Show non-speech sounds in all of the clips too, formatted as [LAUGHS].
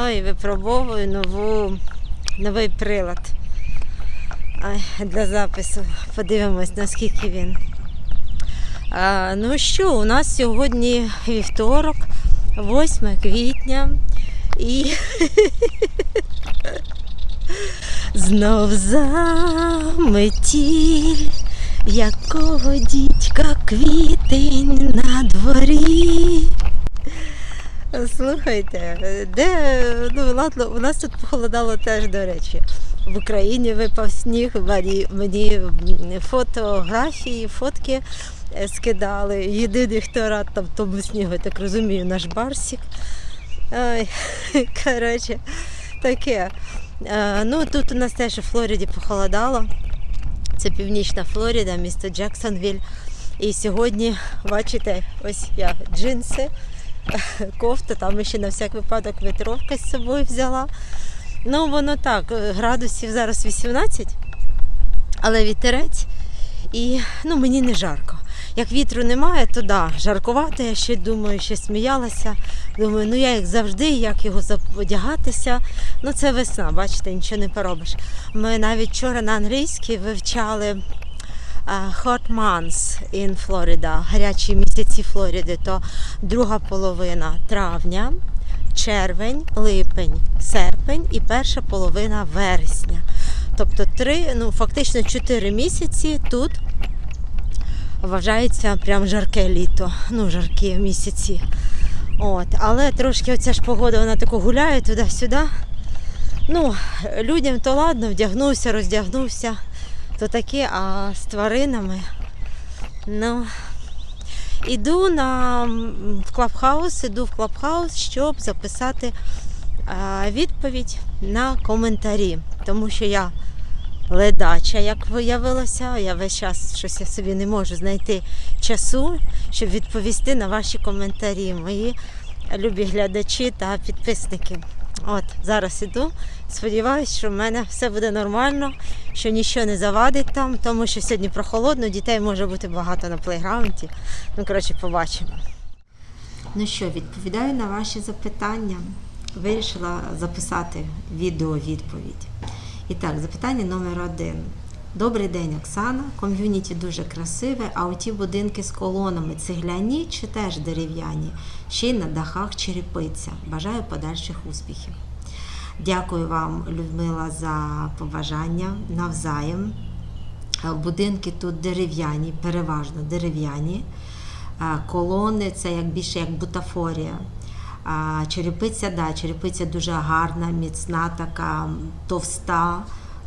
Ой, випробовую нову, новий прилад для запису. Подивимось, наскільки він. А, ну що, у нас сьогодні вівторок, 8 квітня. І [LAUGHS] знов заметіль, якого дідька квітень на дворі. Слухайте, де ну ладно, у нас тут похолодало теж, до речі. В Україні випав сніг, мені, мені фотографії, фотки е, скидали. Єдиний, хто рад там тому снігу, так розумію, наш барсик. Ой, [LAUGHS] коротше, таке. Е, Ну, тут у нас теж у Флориді похолодало. Це північна Флорида, місто Джексонвіль. І сьогодні, бачите, ось я джинси, [LAUGHS] кофта, там ще на всяк випадок ветровка з собою взяла. Ну, воно так, градусів зараз 18, але вітерець. І ну, мені не жарко. Як вітру немає, то да, жаркувато, я ще думаю, ще сміялася. Думаю, ну я як завжди, як його одягатися. Ну це весна, бачите, нічого не поробиш. Ми навіть вчора на англійській вивчали hot months in Florida, гарячі місяці Флориди, то друга половина травня, червень, липень, серпень і перша половина вересня. Тобто три, ну фактично чотири місяці тут вважається прям жарке літо, ну жаркі місяці. От, але трошки оця ж погода, вона тако гуляє туди-сюди. Ну, людям то ладно, вдягнувся, роздягнувся, то таке, а з тваринами. Ну, іду на в Клабхаус, іду в Клабхаус, щоб записати а, відповідь на коментарі. Тому що я ледача, як виявилося. Я весь час щось я собі не можу знайти часу, щоб відповісти на ваші коментарі, мої любі глядачі та підписники. От, зараз іду. Сподіваюсь, що в мене все буде нормально, що нічого не завадить там, тому що сьогодні прохолодно, дітей може бути багато на плейграунді. Ну, коротше, побачимо. Ну що, відповідаю на ваші запитання. Вирішила записати відео-відповідь. І так, запитання номер один. Добрий день, Оксана. Ком'юніті дуже красиве, а оті будинки з колонами цегляні чи теж дерев'яні, ще й на дахах черепиця. Бажаю подальших успіхів. Дякую вам, Людмила, за побажання навзаєм. Е, Будинки тут дерев'яні, переважно дерев'яні. Е, Колони це як більше як бутафорія. Черепиця, да, черепиця дуже гарна, міцна, така товста.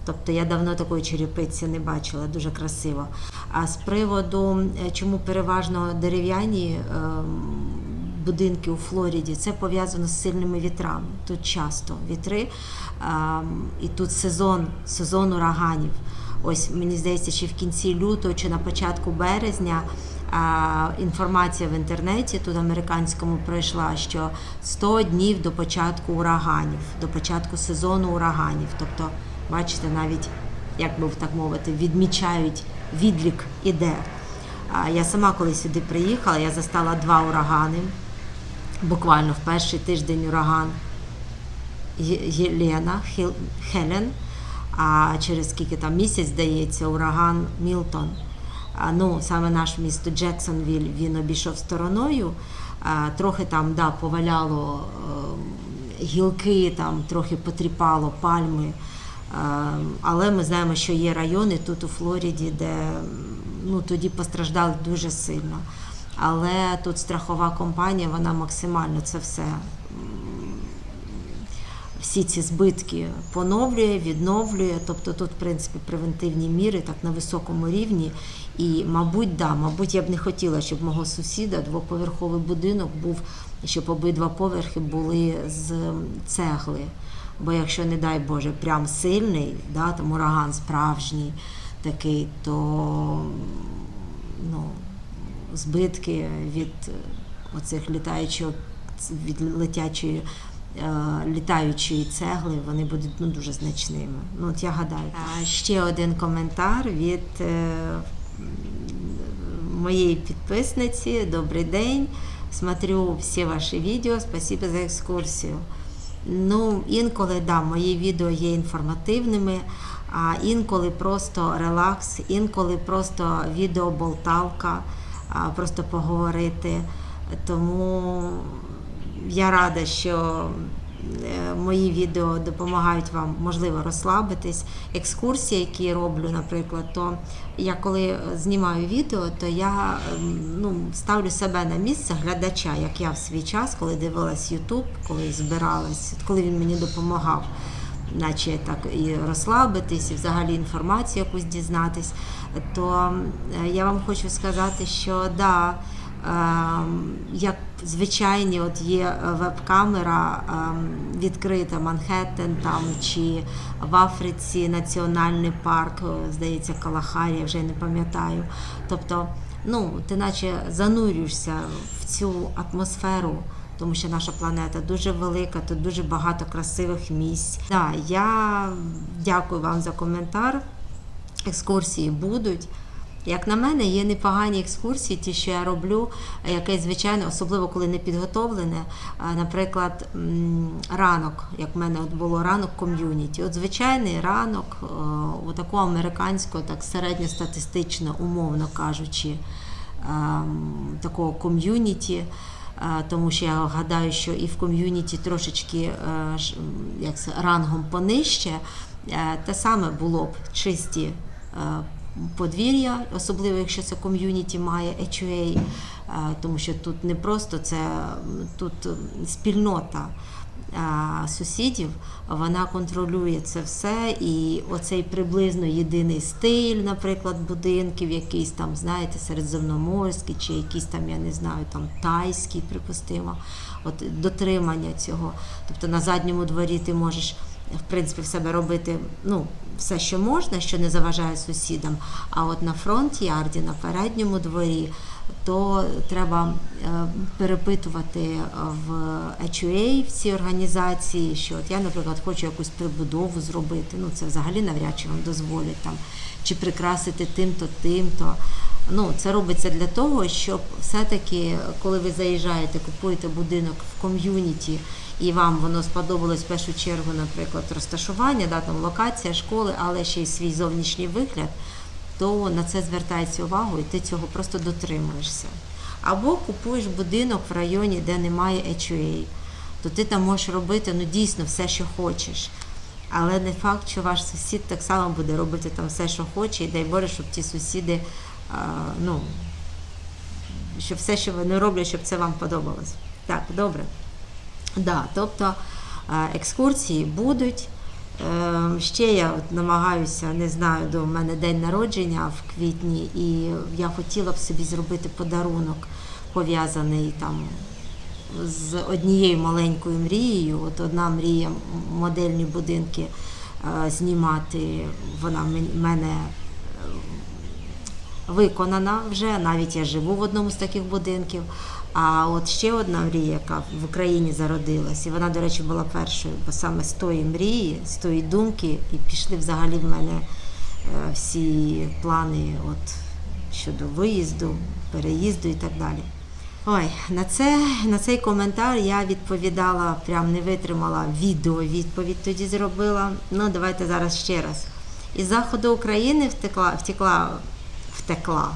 Тобто я давно такої черепиці не бачила, дуже красиво. А з приводу, е, чому переважно дерев'яні ем, будинки у Флориді, це пов'язано з сильними вітрами. Тут часто вітри, ем, і тут сезон, сезон ураганів. Ось мені здається, чи в кінці лютого, чи на початку березня інформація в інтернеті тут американському пройшла, що 100 днів до початку ураганів, до початку сезону ураганів. Тобто, бачите, навіть як би так мовити, відмічають відлік іде. Я сама коли сюди приїхала, я застала два урагани. Буквально в перший тиждень ураган Єлена Хелен, а через скільки там місяць, здається, ураган Мілтон. А, ну, саме наш місто Джексонвіль він обійшов стороною. Трохи там да, поваляло е, гілки, там трохи потріпало пальми. Е, але ми знаємо, що є райони тут у Флориді, де ну, тоді постраждали дуже сильно. Але тут страхова компанія, вона максимально це все всі ці збитки поновлює, відновлює. Тобто тут, в принципі, превентивні міри так на високому рівні. І, мабуть, да, мабуть, я б не хотіла, щоб мого сусіда двоповерховий будинок був, щоб обидва поверхи були з цегли. Бо якщо, не дай Боже, прям сильний, да, там ураган справжній такий, то збитки від е, оцих літаючих від летячої е, літаючої цегли, вони будуть ну, дуже значними. Ну, от я гадаю. А ще один коментар від е, моєї підписниці. Добрий день. Смотрю всі ваші відео. Спасибо за екскурсію. Ну, інколи да, мої відео є інформативними, а інколи просто релакс, інколи просто відеоболталка, а, просто поговорити. Тому я рада, що е, мої відео допомагають вам, можливо, розслабитись. Екскурсії, які роблю, наприклад, то я коли знімаю відео, то я ем, ну, ставлю себе на місце глядача, як я в свій час, коли дивилась YouTube, коли збиралась, коли він мені допомагав. Наче так і розслабитись, і взагалі інформацію якусь дізнатись, то е, я вам хочу сказати, що да, Ем, як звичайні, от є веб-камера ем, відкрита Манхеттен там чи в Африці національний парк, е, здається, Калахарі, я вже не пам'ятаю. Тобто, ну, ти наче занурюєшся в цю атмосферу. Тому що наша планета дуже велика, тут дуже багато красивих місць. Да, я дякую вам за коментар. Екскурсії будуть. Як на мене, є непогані екскурсії, ті, що я роблю, яке, звичайно, особливо коли не підготовлене. Наприклад, ранок, як в мене от було ранок ком'юніті. От звичайний ранок, у такого американського, так середньостатистично, умовно кажучи, ем, такого ком'юніті. Тому що я гадаю, що і в ком'юніті трошечки е, як це, рангом понижче, е, те саме було б чисті е, подвір'я, особливо якщо це ком'юніті має HOA, е, тому що тут не просто це тут спільнота сусідів, вона контролює це все, і оцей приблизно єдиний стиль, наприклад, будинків, якийсь там, знаєте, середземноморський, чи якийсь там, я не знаю, там тайський, припустимо, от дотримання цього. Тобто на задньому дворі ти можеш в принципі в себе робити ну, все, що можна, що не заважає сусідам. А от на фронт-ярді, на передньому дворі, то треба е, перепитувати в HOA в цій організації, що от я, наприклад, хочу якусь прибудову зробити. Ну це взагалі навряд чи вам дозволять там, чи прикрасити тим-то, тим-то. Ну, це робиться для того, щоб все-таки, коли ви заїжджаєте, купуєте будинок в ком'юніті, і вам воно сподобалось в першу чергу, наприклад, розташування, да, там локація школи, але ще й свій зовнішній вигляд, то на це звертається увагу, і ти цього просто дотримуєшся. Або купуєш будинок в районі, де немає HOA, то ти там можеш робити ну, дійсно все, що хочеш. Але не факт, що ваш сусід так само буде робити там все, що хоче, і дай Боже, щоб ті сусіди, ну, щоб все, що вони роблять, щоб це вам подобалось. Так, добре. Да, тобто екскурсії будуть. Е, Ще я от намагаюся, не знаю, до мене день народження в квітні, і я хотіла б собі зробити подарунок, пов'язаний там з однією маленькою мрією. От одна мрія модельні будинки е, знімати. Вона мен- мене виконана вже. Навіть я живу в одному з таких будинків. А от ще одна мрія, яка в Україні зародилась, і вона, до речі, була першою, бо саме з тої мрії, з тої думки, і пішли взагалі в мене е, всі плани от, щодо виїзду, переїзду і так далі. Ой, на це на цей коментар я відповідала, прям не витримала відео відповідь тоді зробила. Ну, давайте зараз ще раз. Із заходу України втекла, втекла, втекла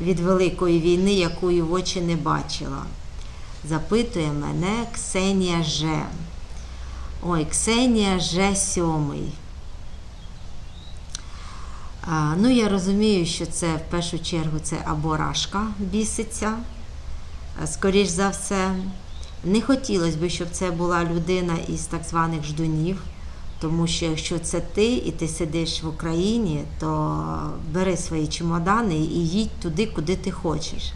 від Великої війни, якої в очі не бачила. Запитує мене Ксенія Ж. Ой, Ксенія Ж. Сьомий. Ну, я розумію, що це в першу чергу це або рашка біситься, скоріш за все. Не хотілося б, щоб це була людина із так званих ждунів, тому що якщо це ти і ти сидиш в Україні, то бери свої чемодани і їдь туди, куди ти хочеш.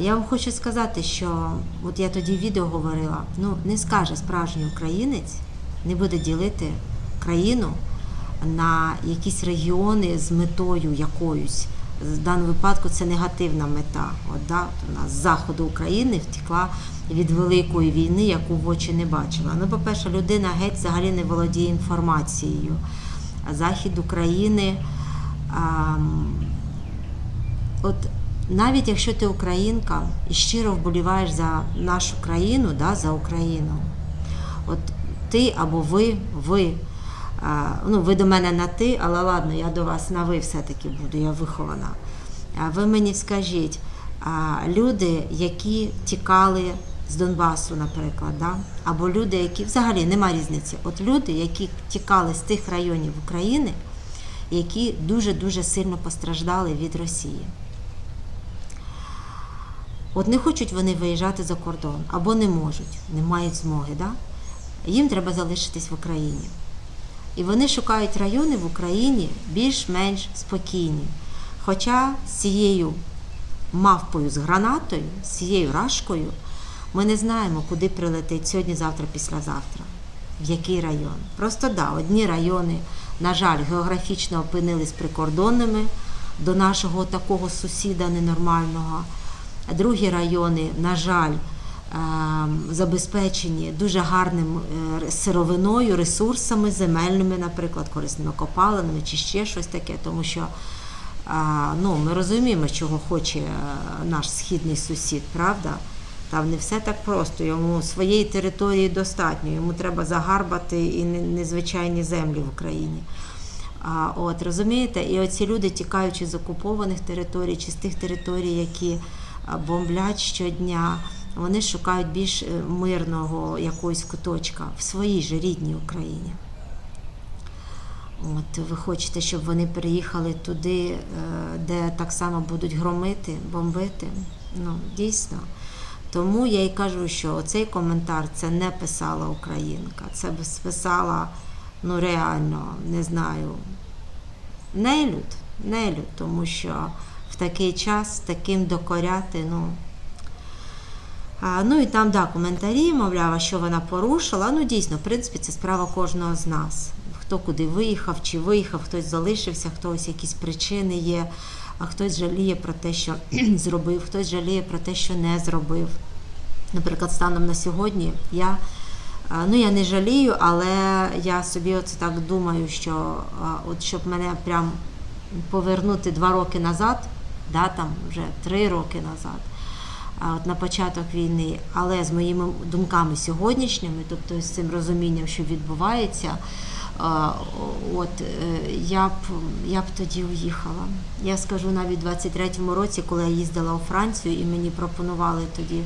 Я вам хочу сказати, що от я тоді в відео говорила: ну не скаже справжній українець, не буде ділити країну на якісь регіони з метою якоюсь. В даному випадку це негативна мета. От, да, у нас з заходу України втекла від великої війни, яку в очі не бачила. Ну, по-перше, людина геть взагалі не володіє інформацією. А захід України. А, от навіть якщо ти українка і щиро вболіваєш за нашу країну, да, за Україну, от ти або ви, ви, а, ну ви до мене на ти, але ладно, я до вас на ви все-таки буду, я вихована. А ви мені скажіть, а, люди, які тікали з Донбасу, наприклад, да? або люди, які взагалі нема різниці, от люди, які тікали з тих районів України, які дуже-дуже сильно постраждали від Росії. От не хочуть вони виїжджати за кордон або не можуть, не мають змоги. Да? Їм треба залишитись в Україні. І вони шукають райони в Україні більш-менш спокійні. Хоча з цією мавпою з гранатою, з цією рашкою, ми не знаємо, куди прилетить сьогодні, завтра, післязавтра, в який район. Просто да, одні райони, на жаль, географічно опинились прикордонними до нашого такого сусіда ненормального. Другі райони, на жаль, забезпечені дуже гарним е, сировиною, ресурсами земельними, наприклад, корисними копалинами чи ще щось таке, тому що ну, ми розуміємо, чого хоче е, наш східний сусід, правда? Там не все так просто. Йому своєї території достатньо, йому треба загарбати і незвичайні землі в Україні. А, от розумієте, і оці люди, тікаючи з окупованих територій чи з тих територій, які бомблять щодня, вони шукають більш е, мирного якогось куточка в своїй же рідній Україні. От ви хочете, щоб вони переїхали туди, е, де так само будуть громити, бомбити. Ну, дійсно. Тому я і кажу, що цей коментар це не писала українка, це писала, ну реально, не знаю, нелюд, нелюд, тому що в такий час таким докоряти, ну. Ну і там, да, коментарі, мовляв, що вона порушила. Ну, дійсно, в принципі, це справа кожного з нас. Хто куди виїхав, чи виїхав, хтось залишився, хтось якісь причини є, а хтось жаліє про те, що [CLEARS THROAT] зробив, хтось жаліє про те, що не зробив. Наприклад, станом на сьогодні я, ну, я не жалію, але я собі оце так думаю, що от щоб мене прям повернути два роки назад, да, там вже три роки назад, от на початок війни, але з моїми думками сьогоднішніми, тобто з цим розумінням, що відбувається, от е, я б я б тоді уїхала. Я скажу навіть у 23-му році, коли я їздила у Францію, і мені пропонували тоді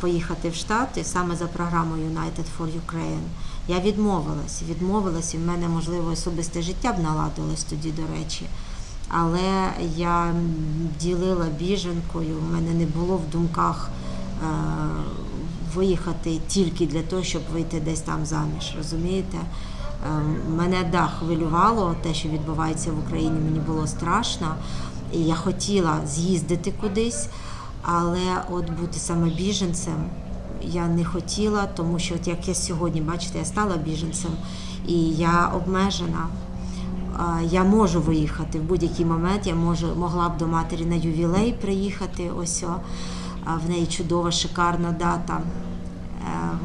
поїхати в Штати саме за програмою United for Ukraine. Я відмовилась, відмовилась, і в мене можливо особисте життя б наладилось тоді, до речі. Але я ділила біженкою, в мене не було в думках е, виїхати тільки для того, щоб вийти десь там заміж. Розумієте? Е, Мене да, хвилювало те, що відбувається в Україні, мені було страшно. І я хотіла з'їздити кудись, але от бути саме біженцем я не хотіла, тому що от як я сьогодні, бачите, я стала біженцем і я обмежена. Я можу виїхати в будь-який момент. Я можу могла б до матері на ювілей приїхати. Ось о, в неї чудова, шикарна дата. Ем,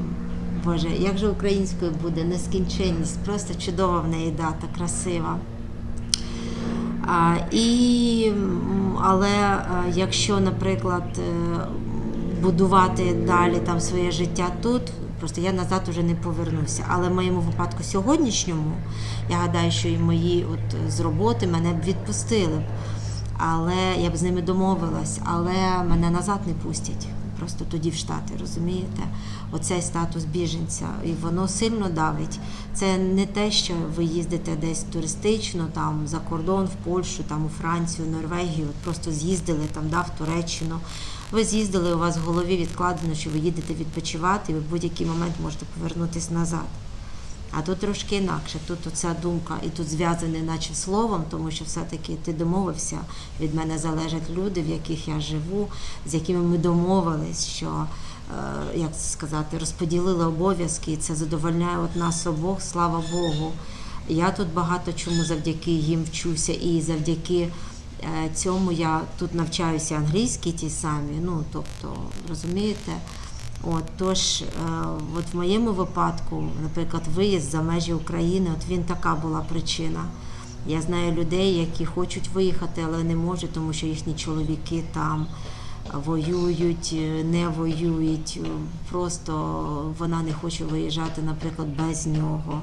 Боже, як же українською буде нескінченність, просто чудова в неї дата, красива. А, і, але е, якщо, наприклад, е, будувати далі там своє життя тут, просто я назад уже не повернуся. Але в моєму випадку сьогоднішньому, я гадаю, що і мої от з роботи мене б відпустили б. Але я б з ними домовилась, але мене назад не пустять. Просто тоді в Штати, розумієте? Оцей статус біженця, і воно сильно давить. Це не те, що ви їздите десь туристично, там за кордон, в Польщу, там у Францію, Норвегію, просто з'їздили там, да, в Туреччину. Ви з'їздили, у вас в голові відкладено, що ви їдете відпочивати, і ви в будь-який момент можете повернутися назад. А тут трошки інакше. Тут оця думка і тут зв'язане наче словом, тому що все-таки ти домовився. Від мене залежать люди, в яких я живу, з якими ми домовились, що е, як це сказати, розподілили обов'язки, і це задовольняє от нас обох, слава Богу. Я тут багато чому завдяки їм вчуся, і завдяки цьому я тут навчаюся англійській тій самі. Ну тобто, розумієте. От, тож, е, от в моєму випадку, наприклад, виїзд за межі України, от він така була причина. Я знаю людей, які хочуть виїхати, але не можуть, тому що їхні чоловіки там воюють, е, не воюють. е, Просто вона не хоче виїжджати, наприклад, без нього.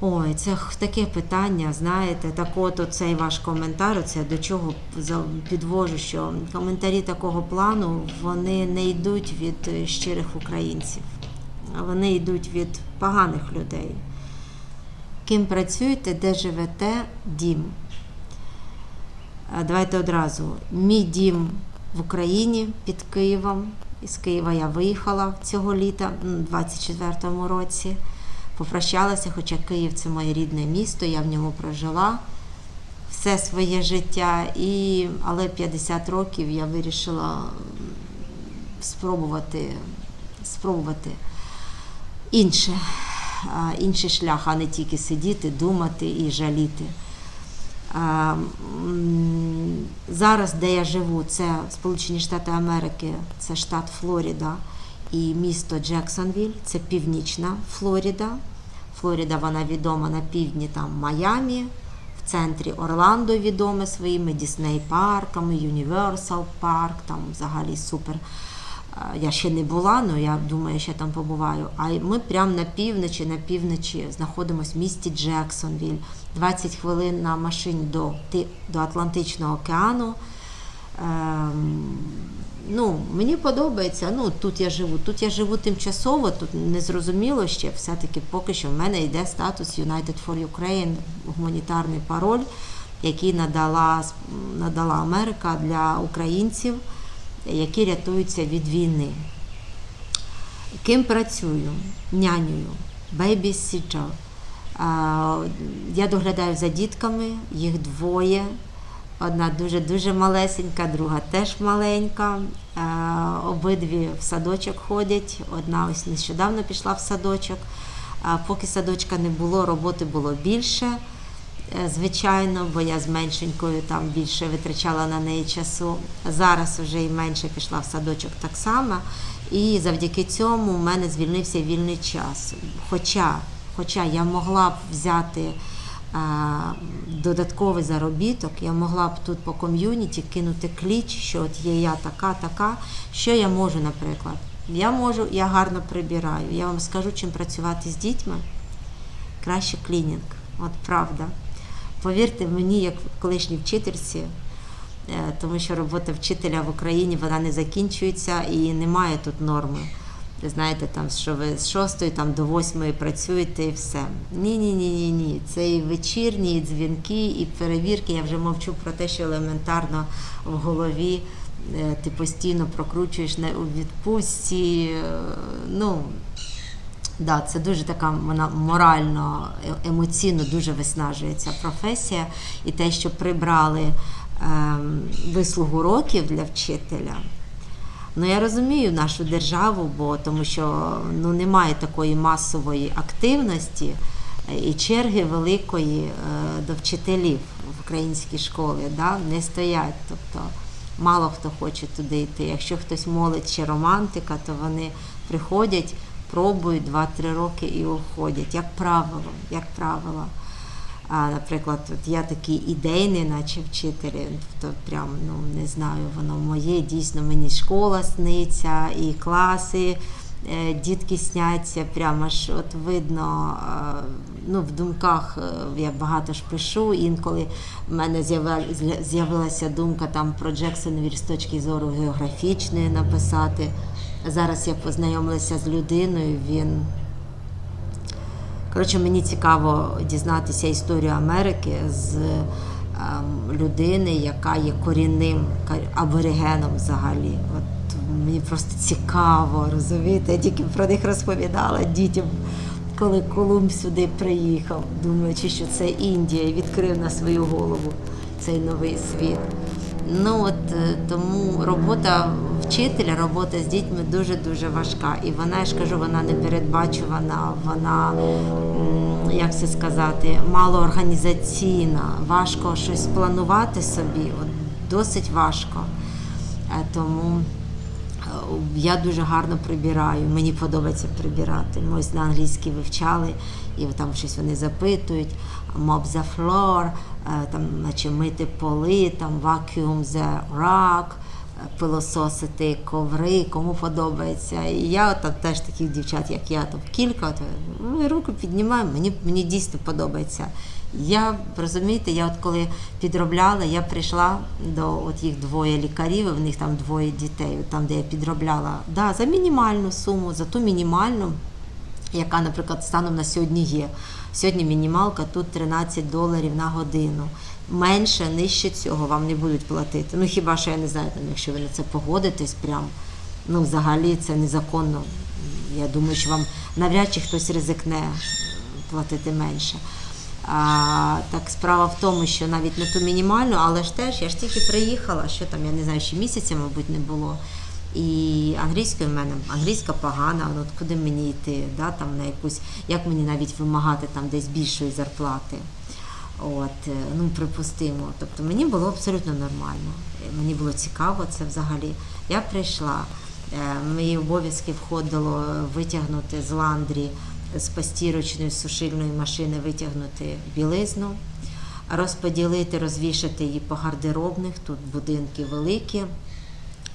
Ой, це таке питання, знаєте, так от оцей ваш коментар, це до чого підвожу, що коментарі такого плану вони не йдуть від е, щирих українців, а вони йдуть від поганих людей. Ким працюєте, де живете, дім. Давайте одразу. Мій дім в Україні під Києвом. Із Києва я виїхала цього літа, у 24-му році. Попрощалася, хоча Київ це моє рідне місто, я в ньому прожила все своє життя. І, але 50 років я вирішила спробувати, спробувати інше, інший шлях, а не тільки сидіти, думати і жаліти. Зараз, де я живу, це Сполучені Штати Америки, це штат Флорида і місто Джексонвіль, це північна Флорида. Флорида вона відома на півдні там Майамі, в центрі Орландо відоме своїми Дісней парками, Юніверсал Парк, там взагалі супер. Я ще не була, але я думаю, я там побуваю. А ми прямо на півночі, на півночі знаходимося в місті Джексонвіль. 20 хвилин на машині до, до Атлантичного океану. Ем, ну, мені подобається. Ну, тут я живу. Тут я живу тимчасово, тут не зрозуміло ще. Все-таки поки що в мене йде статус United for Ukraine, гуманітарний пароль, який надала, надала Америка для українців, які рятуються від війни. Ким працюю? Нянею, бейбі-сітер. Я доглядаю за дітками, їх двоє. Одна дуже-дуже малесенька, друга теж маленька. Е, Обидві в садочок ходять. Одна ось нещодавно пішла в садочок. Поки садочка не було, роботи було більше, е, звичайно, бо я з меншенькою там більше витрачала на неї часу. Зараз вже і менше пішла в садочок так само. І завдяки цьому в мене звільнився вільний час. Хоча, хоча я могла б взяти додатковий заробіток, я могла б тут по ком'юніті кинути кліч, що от є я така, така. Що я можу, наприклад? Я можу, я гарно прибираю. Я вам скажу, чим працювати з дітьми. Краще клінінг. От правда. Повірте мені, як колишній вчительці, е, тому що робота вчителя в Україні вона не закінчується і немає тут норми. Ви знаєте, там що ви з 6 там, до 8 працюєте і все. Ні, ні, ні, ні, ні. Це і вечірні, і дзвінки, і перевірки. Я вже мовчу про те, що елементарно в голові е, ти постійно прокручуєш на у відпустці. е, Ну, Да, це дуже така вона морально, е- емоційно дуже виснажує ця професія. І те, що прибрали ем, вислугу років для вчителя. Ну я розумію нашу державу, бо тому що ну немає такої масової активності і черги великої е, до вчителів в українській школі, да, не стоять. Тобто мало хто хоче туди йти. Якщо хтось молить чи романтика, то вони приходять, пробують 2-3 роки і уходять. Як правило, як правило. А, наприклад, от я такий ідейний, наче вчитель, то прям ну не знаю, воно моє. Дійсно, мені школа сниться, і класи, е, дітки сняться, прямо ж от видно. Ну, в думках е, я багато ж пишу. Інколи в мене з'явилася думка там про Джексонвіль з точки зору географічної написати. Зараз я познайомилася з людиною. Він Коротше, мені цікаво дізнатися історію Америки з ем, людини, яка є корінним аборигеном взагалі. От мені просто цікаво, розумієте? Я тільки про них розповідала дітям, коли Колумб сюди приїхав, думаючи, що це Індія, і відкрив на свою голову цей новий світ. Ну от е, тому робота вчителя, робота з дітьми дуже дуже важка. І вона, я ж кажу, вона не передбачувана, вона як це сказати, малоорганізаційна. Важко щось планувати собі, от досить важко. Е, Тому Я дуже гарно прибираю. Мені подобається прибирати. Ми ось на англійській вивчали, і там щось вони запитують. Mop the floor, е, там, наче мити поли, там vacuum the rug, е, пилососити коври, кому подобається. І я там теж таких дівчат, як я, там кілька, то ми руку піднімаю, мені, мені дійсно подобається. Я розумієте, я от коли підробляла, я прийшла до от їх двоє лікарів, і в них там двоє дітей, там, де я підробляла, да, за мінімальну суму, за ту мінімальну, яка, наприклад, станом на сьогодні є. Сьогодні мінімалка тут 13 доларів на годину. Менше, нижче цього вам не будуть платити. Ну хіба що я не знаю, там, якщо ви на це погодитесь, прям ну взагалі це незаконно. Я думаю, що вам навряд чи хтось ризикне платити менше. А, так справа в тому, що навіть не ту мінімальну, але ж теж я ж тільки приїхала, що там, я не знаю, ще місяця, мабуть, не було. І англійською в мене англійська погана, от куди мені йти, да, там на якусь, як мені навіть вимагати там десь більшої зарплати. От, е, ну припустимо. Тобто мені було абсолютно нормально. Е, Мені було цікаво це взагалі. Я прийшла, е, в мої обов'язки входило витягнути з ландрі з постірочної сушильної машини, витягнути білизну, розподілити, розвішати її по гардеробних. Тут будинки великі.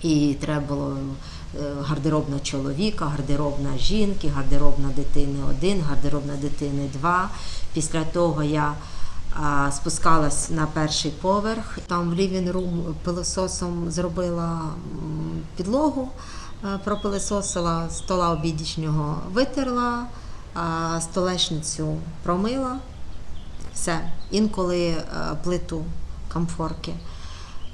І треба було е, гардеробна чоловіка, гардеробна жінки, гардеробна дитини один, гардеробна дитини два. Після того я спускалась на перший поверх. Там в room пилососом зробила підлогу, е, пропилососила, стола обідічнього витерла, столешницю промила. Все. Інколи е, плиту комфорки.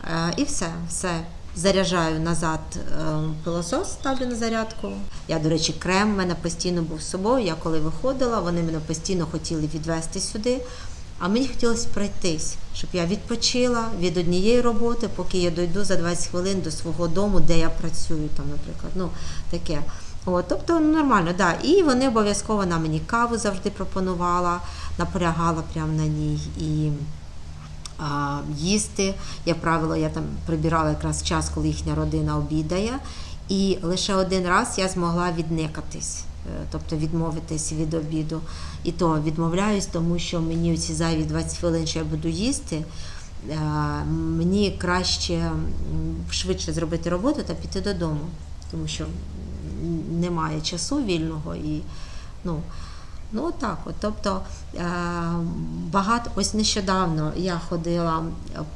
Е, І все, все. Заряджаю назад е, пилосос, ставлю на зарядку. Я, до речі, крем в мене постійно був з собою. Я коли виходила, вони мене постійно хотіли відвести сюди. А мені хотілося пройтись, щоб я відпочила від однієї роботи, поки я дойду за 20 хвилин до свого дому, де я працюю, там, наприклад. Ну, таке. От, тобто ну, нормально, да. І вони обов'язково на мені каву завжди пропонувала, наполягала прямо на ній. І а, їсти. Як правило, я там прибирала якраз час, коли їхня родина обідає. І лише один раз я змогла відникатись, е, тобто відмовитись від обіду. І то відмовляюсь, тому що мені ці зайві 20 хвилин, що я буду їсти, е, мені краще швидше зробити роботу та піти додому, тому що немає часу вільного і ну. Ну так, от. Тобто е, багато ось нещодавно я ходила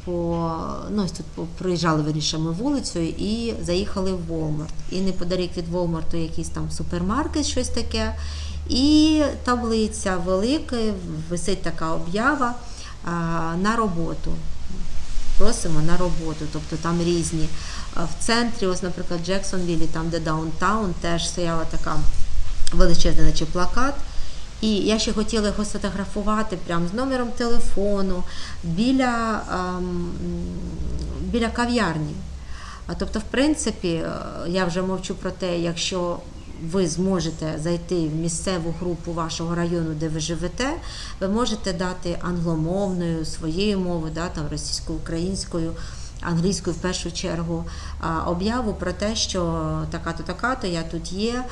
по ну ось тут проїжджали виріше ми вулицею і заїхали в Walmart. І неподалік від Walmart якийсь там супермаркет, щось таке. І таблиця велика, висить така об'ява е, на роботу. Просимо на роботу, тобто там різні. В центрі, ось, наприклад, Джексонвілі, там, де даунтаун, теж стояла така величезний наче плакат. І я ще хотіла його сфотографувати прямо з номером телефону біля, ем, біля кав'ярні. Тобто, в принципі, е, я вже мовчу про те, якщо ви зможете зайти в місцеву групу вашого району, де ви живете, ви можете дати англомовною, своєю мовою, да, російсько-українською, англійською в першу чергу, об'яву про те, що така-то, така-то, я тут є,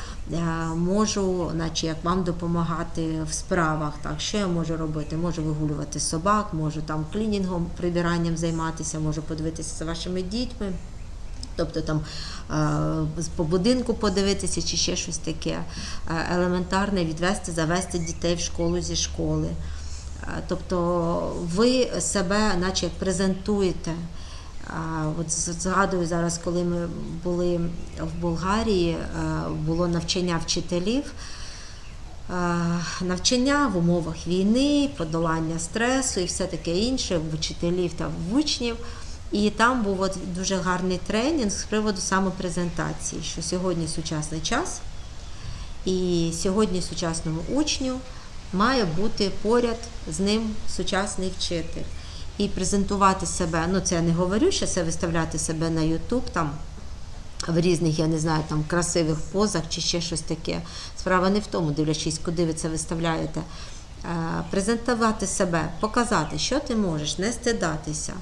можу, наче як вам допомагати в справах. Так, що я можу робити? Можу вигулювати собак, можу там клінінгом, прибиранням займатися, можу подивитися за вашими дітьми. Тобто там по будинку подивитися чи ще щось таке. Елементарне відвести, завести дітей в школу зі школи. Тобто ви себе наче презентуєте. От згадую зараз, коли ми були в Болгарії, е, було навчання вчителів. Е, Навчання в умовах війни, подолання стресу і все таке інше, в учителів та учнів. І там був от дуже гарний тренінг з приводу самопрезентації, що сьогодні сучасний час, і сьогодні сучасному учню має бути поряд з ним сучасний вчитель. І презентувати себе, ну це я не говорю, що це виставляти себе на YouTube там в різних, я не знаю, там красивих позах чи ще щось таке. Справа не в тому, дивлячись, куди ви це виставляєте. Е, Презентувати себе, показати, що ти можеш, не стидатися.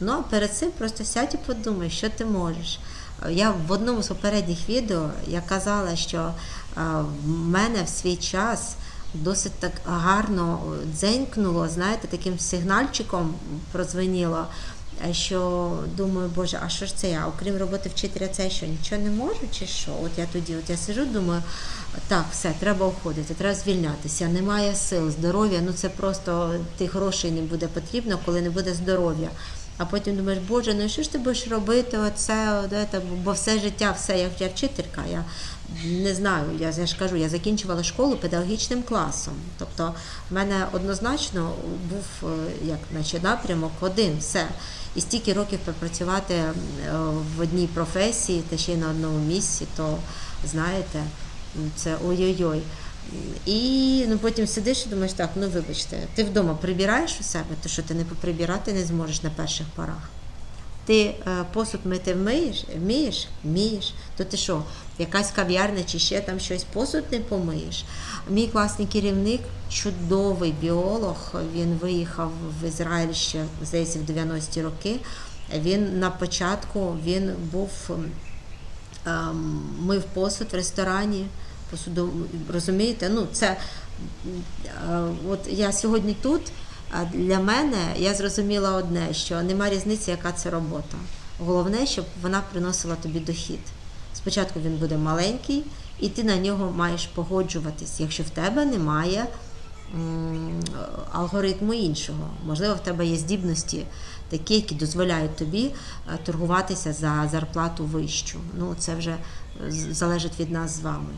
Ну а перед цим просто сядь і подумай, що ти можеш. Я в одному з попередніх відео я казала, що е, в мене в свій час досить так гарно дзенькнуло, знаєте, таким сигнальчиком прозвеніло. е, Що думаю, боже, а що ж це я? Окрім роботи вчителя, це що нічого не можу, чи що? От я тоді, от я сижу, думаю, так, все, треба уходити, треба звільнятися. Немає сил, здоров'я. Ну це просто тих грошей не буде потрібно, коли не буде здоров'я. А потім думаєш, боже, ну що ж ти будеш робити? Оце, от це? бо все життя, все, я, я вчителька. Я не знаю, я, я ж кажу, я закінчувала школу педагогічним класом. Тобто в мене однозначно був е, як наче напрямок один, все. І стільки років пропрацювати е, в одній професії та ще й на одному місці, то знаєте, це ой-ой-ой. І ну, потім сидиш і думаєш, так, ну вибачте, ти вдома прибираєш у себе, то що ти не поприбирати не зможеш на перших порах. Ти е, посуд мити вмиєш, вмієш, вмієш, то ти що, якась кав'ярня чи ще там щось посуд не помиєш. Мій класний керівник, чудовий біолог, він виїхав в Ізраїль ще, здається, в 90-ті роки. Він на початку він був ем, мив посуд в ресторані. Посуду, розумієте? Ну, це от я сьогодні тут. А для мене я зрозуміла одне, що нема різниці, яка це робота. Головне, щоб вона приносила тобі дохід. Спочатку він буде маленький, і ти на нього маєш погоджуватись, якщо в тебе немає алгоритму іншого. Можливо, в тебе є здібності такі, які дозволяють тобі е, торгуватися за зарплату вищу. Ну, це вже залежить від нас з вами.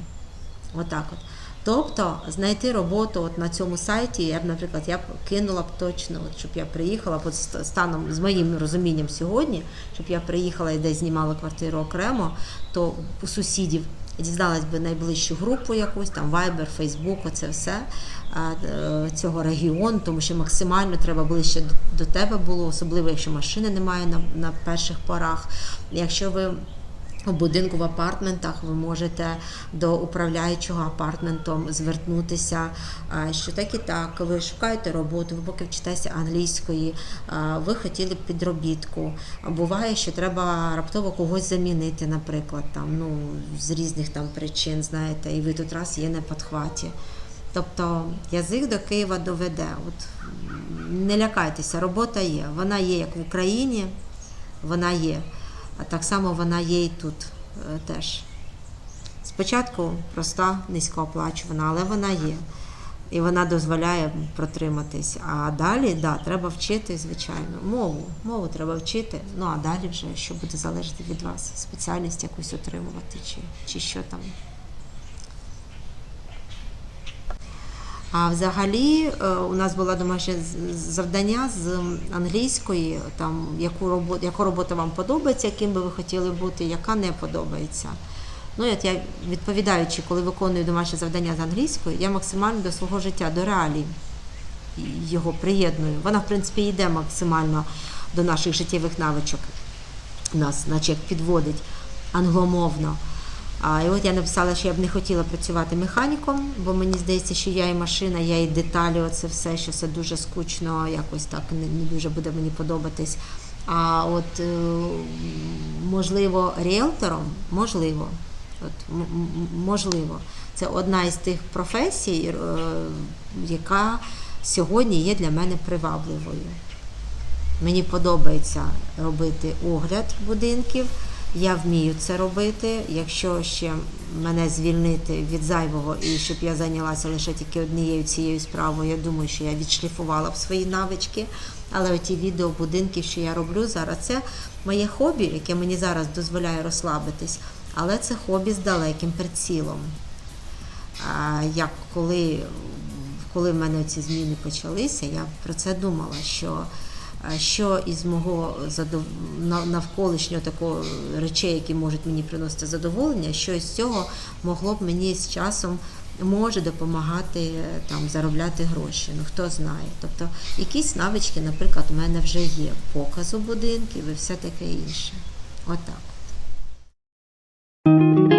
Отак от. Тобто знайти роботу от на цьому сайті, я б, наприклад, я б кинула б точно, от, щоб я приїхала от станом з моїм розумінням сьогодні, щоб я приїхала і десь знімала квартиру окремо, то у сусідів дізналась би найближчу групу якусь, там Viber, Facebook, оце все е, цього регіону, тому що максимально треба ближче до- тебе було, особливо якщо машини немає на, на перших порах. Якщо ви будинку в апартментах ви можете до управляючого апартментом звернутися, що так і так, ви шукаєте роботу, ви поки вчитеся англійської, ви хотіли б підробітку. Буває, що треба раптово когось замінити, наприклад, там, ну, з різних там причин, знаєте, і ви тут раз є на підхваті. Тобто язик до Києва доведе. От, не лякайтеся, робота є. Вона є як в Україні, вона є. А так само вона є і тут е, теж. Спочатку проста, низькооплачувана, але вона є. І вона дозволяє протриматись. А далі, да, треба вчити, звичайно, мову. Мову треба вчити. Ну а далі вже що буде залежати від вас, спеціальність якусь отримувати, чи, чи що там. А взагалі е, у нас було домашнє завдання з англійської, там яку роботу, яка робота вам подобається, яким би ви хотіли бути, яка не подобається. Ну, от я відповідаючи, коли виконую домашнє завдання з англійської, я максимально до свого життя, до реалій його приєдную. Вона, в принципі, йде максимально до наших життєвих навичок. Нас, наче як підводить англомовно. А, і от я написала, що я б не хотіла працювати механіком, бо мені здається, що я і машина, я і деталі, оце все, що це дуже скучно, якось так не, не дуже буде мені подобатись. А от е, можливо, ріелтором, можливо, от, можливо, це одна із тих професій, е, яка сьогодні є для мене привабливою. Мені подобається робити огляд будинків. Я вмію це робити. Якщо ще мене звільнити від зайвого і щоб я зайнялася лише тільки однією цією справою, я думаю, що я відшліфувала б свої навички. Але оті відео будинків, що я роблю зараз, це моє хобі, яке мені зараз дозволяє розслабитись, але це хобі з далеким прицілом. Як коли, коли в мене ці зміни почалися, я про це думала, що, що із мого навколишнього такого речей, які можуть мені приносити задоволення, що із цього могло б мені з часом. Може допомагати е, там заробляти гроші, ну хто знає. Тобто якісь навички, наприклад, у мене вже є показу будинків і все таке інше. Отак. От